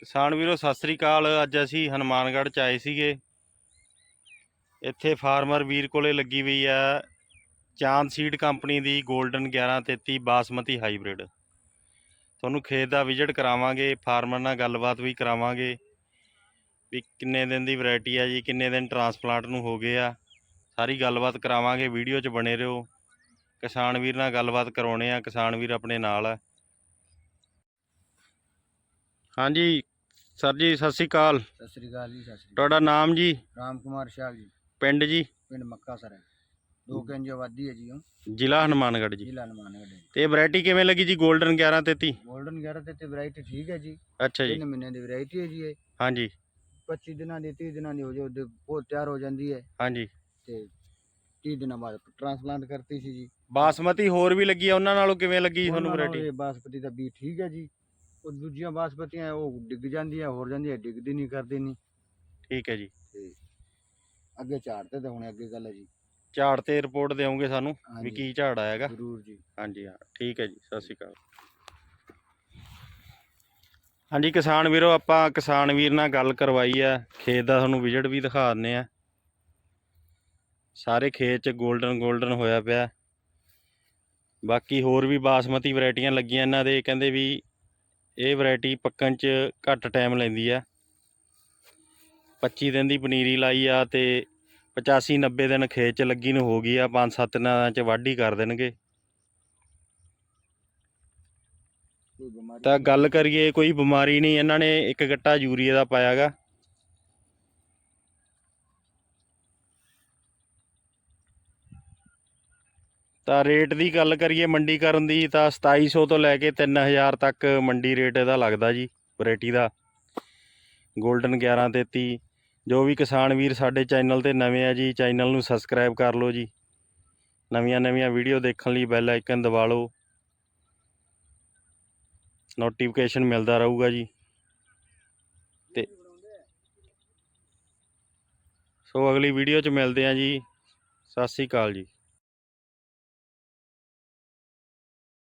ਕਿਸਾਨ ਵੀਰੋ, ਸਤਿ ਸ੍ਰੀ ਅਕਾਲ। ਅੱਜ ਅਸੀਂ ਹਨੂਮਾਨਗੜ੍ਹ ਚ ਆਏ ਸੀਗੇ। ਇੱਥੇ ਫਾਰਮਰ ਵੀਰ ਕੋਲੇ ਲੱਗੀ ਹੋਈ ਆ ਚਾਂਦ ਸੀਡ ਕੰਪਨੀ ਦੀ 골ਡਨ 1133 ਬਾਸਮਤੀ ਹਾਈਬ੍ਰਿਡ। ਤੁਹਾਨੂੰ ਖੇਤ ਦਾ ਵਿਜ਼ਿਟ ਕਰਾਵਾਂਗੇ, ਫਾਰਮਰ ਨਾਲ ਗੱਲਬਾਤ ਵੀ ਕਰਾਵਾਂਗੇ, ਵੀ ਕਿੰਨੇ ਦਿਨ ਦੀ ਵੈਰਾਈਟੀ ਆ ਜੀ, ਕਿੰਨੇ ਦਿਨ ਟਰਾਂਸਪਲਾਂਟ ਨੂੰ ਹੋ ਗਏ ਆ। ਸਾਰੀ ਗੱਲਬਾਤ ਕਰਾਵਾਂਗੇ, ਵੀਡੀਓ 'ਚ ਬਣੇ ਰਹੋ। ਕਿਸਾਨ ਵੀਰ ਨਾਲ ਗੱਲਬਾਤ ਕਰਾਉਣੇ ਆ, ਕਿਸਾਨ ਵੀਰ ਆਪਣੇ ਨਾਲ ਆ। ਹਾਂਜੀ ਸਰ ਜੀ ਸਤਿ ਸ੍ਰੀ ਅਕਾਲ। ਸਤਿ ਸ੍ਰੀ ਅਕਾਲ ਜੀ ਸਤਿ ਸ੍ਰੀ ਅਕਾਲ। ਤੁਹਾਡਾ ਨਾਮ ਜੀ? ਰਾਮ ਕੁਮਾਰ ਸ਼ਾਹ ਜੀ। ਪਿੰਡ ਜੀ? ਪਿੰਡ ਮੱਕਾ ਸਰ ਦੋ ਕਿੰਜ ਆਬਾਦੀ ਹੈ ਜੀ ਉਹ। ਜ਼ਿਲ੍ਹਾ ਹਨੂਮਾਨਗੜ੍ਹ ਜੀ। ਜ਼ਿਲ੍ਹਾ ਨਮਾਨਗੜ੍ਹ ਹੈ ਤੇ ਵੈਰਾਈਟੀ ਕਿਵੇਂ ਲੱਗੀ ਜੀ 골ਡਨ 1133 ਗੋਲਡਨ 11 ਤੇ ਤੇ ਵੈਰਾਈਟੀ ਠੀਕ ਹੈ ਜੀ। ਅੱਛਾ ਜੀ। ਤਿੰਨ ਮਹੀਨੇ ਦੀ ਵੈਰਾਈਟੀ ਹੈ ਜੀ ਇਹ। ਹਾਂਜੀ। 25 ਦਿਨਾਂ ਦੀ 30 ਦਿਨਾਂ ਦੀ ਹੋ ਜੋ ਬਹੁਤ ਤਿਆਰ ਹੋ ਜਾਂਦੀ ਹੈ। ਹਾਂਜੀ। ਤੇ 30 ਦਿਨਾਂ ਬਾਅਦ ਟ੍ਰਾਂਸਪਲਾਂਟ ਕਰਤੀ ਸੀ ਜੀ। ਬਾਸਮਤੀ ਹੋਰ ਵੀ ਲੱਗੀ ਆ ਉਹਨਾਂ ਨਾਲੋਂ ਕਿਵੇਂ ਲੱਗੀ ਤੁਹਾਨੂੰ ਉਹਨਾਂ ਨਾਲੋਂ ਵੈਰਾਈਟੀ ਇਹ ਬਾਸਪਤੀ ਦਾ ਬੀਜ ਠੀਕ ਹੈ ਜੀ। ਉਹ ਦੂਜੀਆਂ ਬਾਸਪਤੀਆਂ ਉਹ ਡਿੱਗ ਜਾਂਦੀਆਂ ਹੋਰ ਜਾਂਦੀਆਂ ਡਿੱਗਦੀ ਨਹੀਂ ਕਰਦੀ ਨਹੀਂ। ਠੀਕ ਹੈ ਜੀ। ਤੇ ਅੱਗੇ ਝਾੜ ਤੇ ਹੁਣ ਅੱਗੇ ਗੱਲ ਹੈ ਜੀ। ਝਾੜ ਤੇ ਰਿਪੋਰਟ ਦਿਓਗੇ ਸਾਨੂੰ ਵੀ ਹਾਂਜੀ। ਕੀ ਝਾੜ ਆਏਗਾ ਜ਼ਰੂਰ ਜੀ। ਹਾਂਜੀ ਹਾਂ ਠੀਕ ਹੈ ਜੀ ਸਤਿ ਸ਼੍ਰੀ ਅਕਾਲ। ਹਾਂਜੀ ਕਿਸਾਨ ਵੀਰੋ ਆਪਾਂ ਕਿਸਾਨ ਵੀਰ ਨਾਲ ਗੱਲ ਕਰਵਾਈ ਆ ਖੇਤ ਦਾ ਤੁਹਾਨੂੰ ਵਿਜ਼ਿਟ ਵੀ ਦਿਖਾ ਦਿੰਨੇ ਆ ਸਾਰੇ ਖੇਤ 'ਚ 골ਡਨ 골ਡਨ ਹੋਇਆ ਪਿਆ। ਬਾਕੀ ਹੋਰ ਵੀ ਬਾਸਮਤੀ ਵੈਰਾਈਟੀਆਂ ਲੱਗੀਆਂ ਇਹਨਾਂ ਦੇ ਕਹਿੰਦੇ ਵੀ ਇਹ ਵੈਰਾਈਟੀ ਪੱਕਣ 'ਚ ਘੱਟ ਟਾਈਮ ਲੈਂਦੀ ਆ। 25 ਦਿਨ ਦੀ ਪਨੀਰੀ ਲਾਈ ਆ ਤੇ 85 90 ਦਿਨ ਖੇਤ 'ਚ ਲੱਗੀ ਨੂੰ ਹੋ ਗਈ ਆ 5-7 ਦਿਨਾਂ 'ਚ ਵਾਢੀ ਕਰ ਦੇਣਗੇ। ਤਾਂ ਗੱਲ ਕਰੀਏ, ਕੋਈ ਬਿਮਾਰੀ ਨਹੀਂ, ਇਹਨਾਂ ਨੇ ਇੱਕ ਗੱਟਾ ਯੂਰੀਆ ਦਾ ਪਾਇਆਗਾ। ਤਾਂ ਰੇਟ ਦੀ ਗੱਲ ਕਰੀਏ ਮੰਡੀ ਕਰਨ ਦੀ, ਤਾਂ 2700 ਤੋਂ ਲੈ ਕੇ 3000 ਤੱਕ ਮੰਡੀ ਰੇਟ ਇਹਦਾ ਲੱਗਦਾ ਜੀ, ਵੈਰਾਈਟੀ ਦਾ। 골ਡਨ 1133 ਜੋ ਵੀ ਕਿਸਾਨ ਵੀਰ ਸਾਡੇ ਚੈਨਲ ਤੇ ਨਵੇਂ ਆ ਜੀ, ਚੈਨਲ ਨੂੰ ਸਬਸਕ੍ਰਾਈਬ ਕਰ ਲਓ ਜੀ। ਨਵੀਆਂ ਨਵੀਆਂ ਵੀਡੀਓ ਦੇਖਣ ਲਈ ਬੈਲ ਆਈਕਨ ਦਬਾ ਲਓ। ਨੋਟੀਫਿਕੇਸ਼ਨ ਮਿਲਦਾ ਰਹੂਗਾ ਜੀ। ਤੇ ਸੋ ਅਗਲੀ ਵੀਡੀਓ 'ਚ ਮਿਲਦੇ ਹਾਂ ਜੀ। ਸਤਿ ਸ੍ਰੀ ਅਕਾਲ ਜੀ।